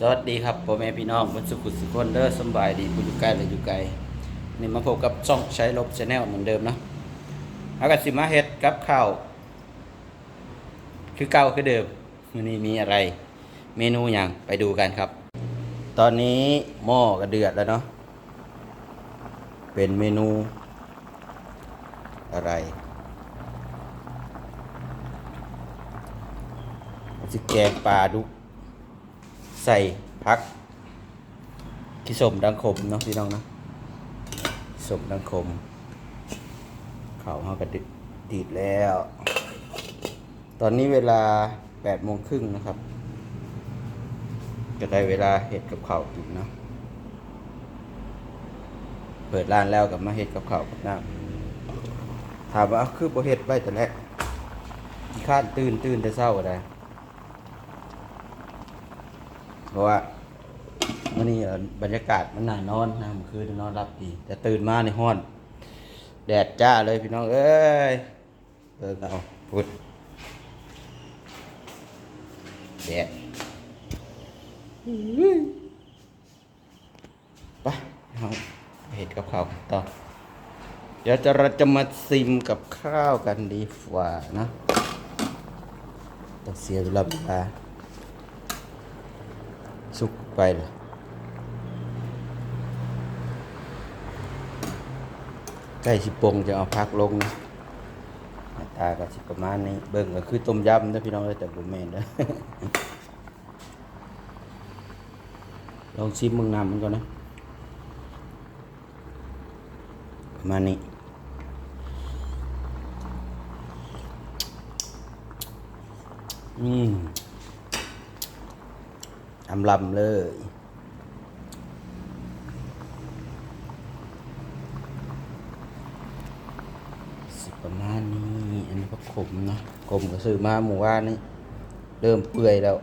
สวัสดีครับพ่อแม่พี่น้องบนสุขุสุคนเด้อสบายดีผู้อยู่ใกล้และอยู่ไกลนี่มาพบกับช่องใช้ลบชาแนลเหมือนเดิมเนาะอากาสิมาเฮ็ดกับข้าว คือเก่าคือเดิมมื้อนี้มีอะไร เมนูหยังไปดูกันครับ ตอนนี้หม้อก็เดือดแล้วเนาะเป็นเมนู อะไรสิแกงปลาดุก ใส่พักที่สมดังคมเนาะพี่น้องเนาะสมดังคมเขาเขากระดิดีดแล้ว ตอนนี้เวลาแปดโมงครึ่งนะครับจะได้เวลาเห็ดกับเขาวกินเนาะ เปิดร้านแล้วกับมาเห็ดกับเขาวกับน้ำถามว่าคือบ่เห็ดไว้แต่แรกขี้ข้านตื่นตื่นแต่เศร้าก็ได้ เพ ราะว่ามื่อนี้บรรยากาศมันน่านอนนะเมื่อคืนนอนรับดี แต่ตื่นมาในห้อน แดดจ้าเลยพี่น้องเอ้ยเออเอาพุดแดดไปเอาเห็ดกับข้าวต่อเดี๋ยวจะเราจะมาซิมกับข้าวกันดีกว่านะต้องเสียเวลา เวลาสุกไปเลยใกล้สิปงจะเอาพักลงนะตาก็สิประมาณนี้ เบิ่งก็คือต้มยำนะพี่น้องเอ้ยแต่บุแม่นเด้ลองชิมมึงนำมันก่อนนะ ประมาณนี้อืมอำลำเลยสิประมาณนี้ อันนี้ก็ขมนะขมก็ซื้อมาหมู่ว่านนี่เริ่มเปื่อยแล้ว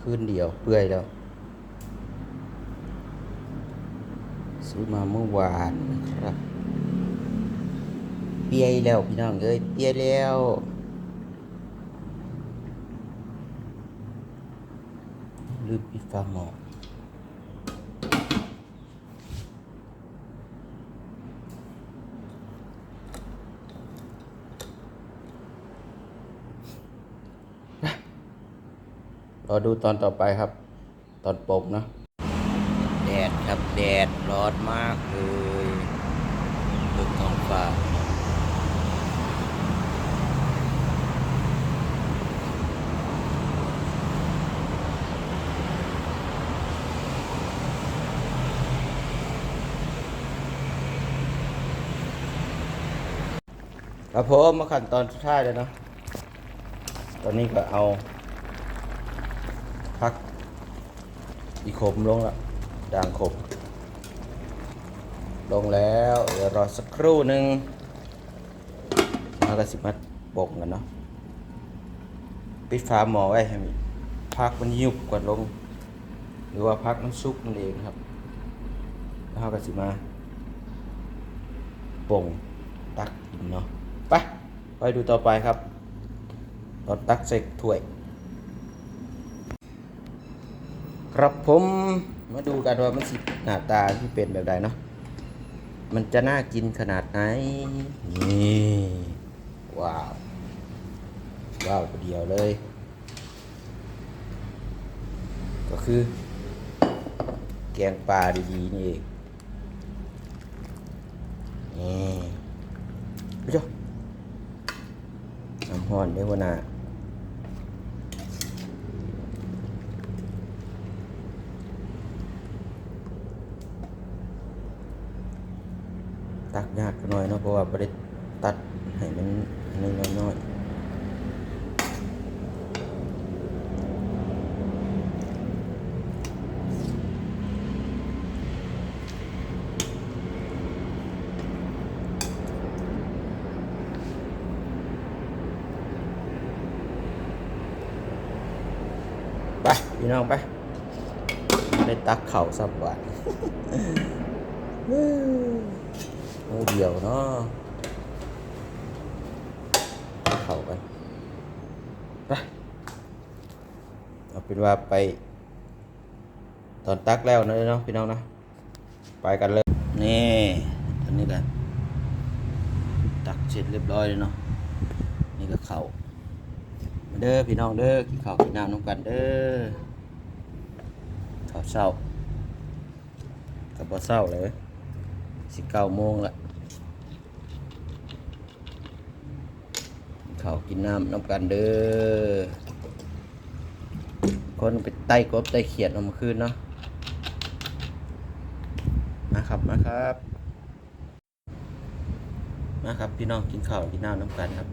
คืนเดียวเปื่อยแล้วซื้อมาเมื่อวานนะครับ เปียแล้วพี่น้องเอ้ยเปียแล้ว ลืมปิดฝาหม้อรอดูตอนต่อไปครับ ตอนปมนะ แดดครับ แดดร้อนมากเลยดูท้องฟ้า ครับผมมาขั้นตอนสุดท้ายเลยเนาะตอนนี้ก็เอาพักอีขมลงละด่างขมลงแล้วเดี๋ยวรอสักครู่หนึ่งแล้วก็สิมาบกกันเนาะปิดฝาหม้อไว้ให้มันพักมันยุบกว่าลง หรือว่าพักมันสุกนั่นเองครับแล้วเราก็สิมาป่งตักกินเนาะ ไปไปดูต่อไปครับตอนตักใส่ถ้วย ครับผมมาดูกันว่ามันสิหน้าตาที่เป็นแบบใดเนาะมันจะน่ากินขนาดไหน นี่ว้าว ว้าวเดียวเลย ก็คือ แกงปลาดีๆนี่เองนี่ไปจ้ะน้ำ ห่อนเด้อหัวหน้าตักยากหน่อยเนาะเพราะว่าไม่ได้ตัดให้มันนี่น้อยๆไป พี่น้องไปไม่ได้ตักเข่าสับหวานโอ้เดียวเนาะเข้ากันไปเอาเป็นว่าไป ตอนตักแล้วนะเนาะพี่น้องนะ ไปกันเลย นี่อันนี้กันตักเสร็จเรียบร้อยเลยเนาะนี่ก็เขามาเด้อพี่น้องเด้อกินข้าวกินน้ำน้ำกันเด้อ ข้าวเช้ากับบ่เช้าเลยสิเก้าโมงละกินข้าวกินน้ำน้ำกันเด้อคนไปไต่กบไต่เขียดเอามาคืนเนาะมาครับมาครับ มาครับพี่น้องกินข้าวกินน้ำน้ำกันครับ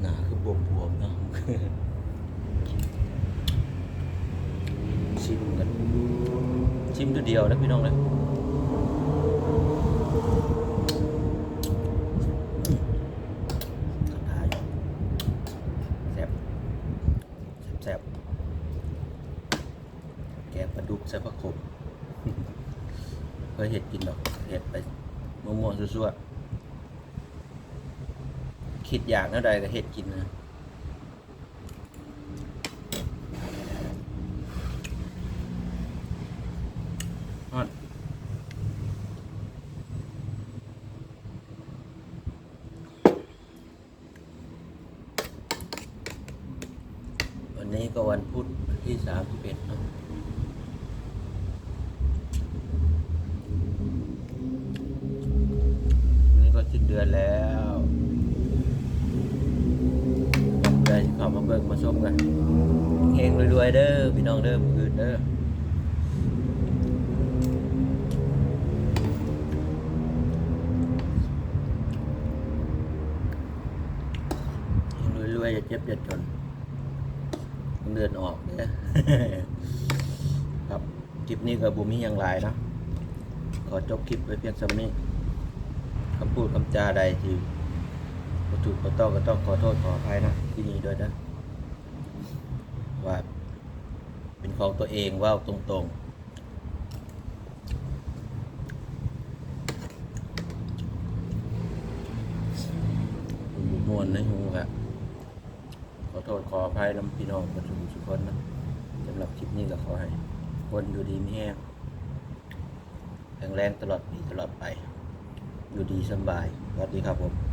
หนาคือบวมบวมๆเนาะ ชิมกัน ชิมตัวเดียวนะพี่น้องเลยถ่ายแซ่บแซ่บแกงปลาดุกใส่ผักขมเคยเห็ดกินหรอกเห็ดไปมั่วๆซั่วๆคิดอยากเท่าใดก็เห็ดกินนะฮอดวันนี้ก็ วันพุธที่สามสิบเอ็ดเนาะนี่ก็สิ้นเดือนแล้วเดือนที่เขามาเบิกมาชมกันเฮงรวยๆเด้อพี่น้องเด้อมืออื่นเด้อรวยๆอย่าเจ็บอย่าจน เดือนออกเด้อครับคลิปนี้กับบุมีอย่างไรนะขอจบคลิปไว้เพียงสำนี้คำพูดคำจาใดที่ประถูกประต้องก็ต้องขอโทษขออภัยนะที่นี่ด้วยนะว่าเป็นของตัวเองว่าตรงๆหูมวนในหูครับ โทษขออภัยน้ำพี่น้องประชุมทุกคนนะสำหรับคลิปนี้ก็ขอให้คนอยู่ดีมีแห้งแข็งแรงตลอดปีตลอดไป อยู่ดีสบายสวัสดีครับผม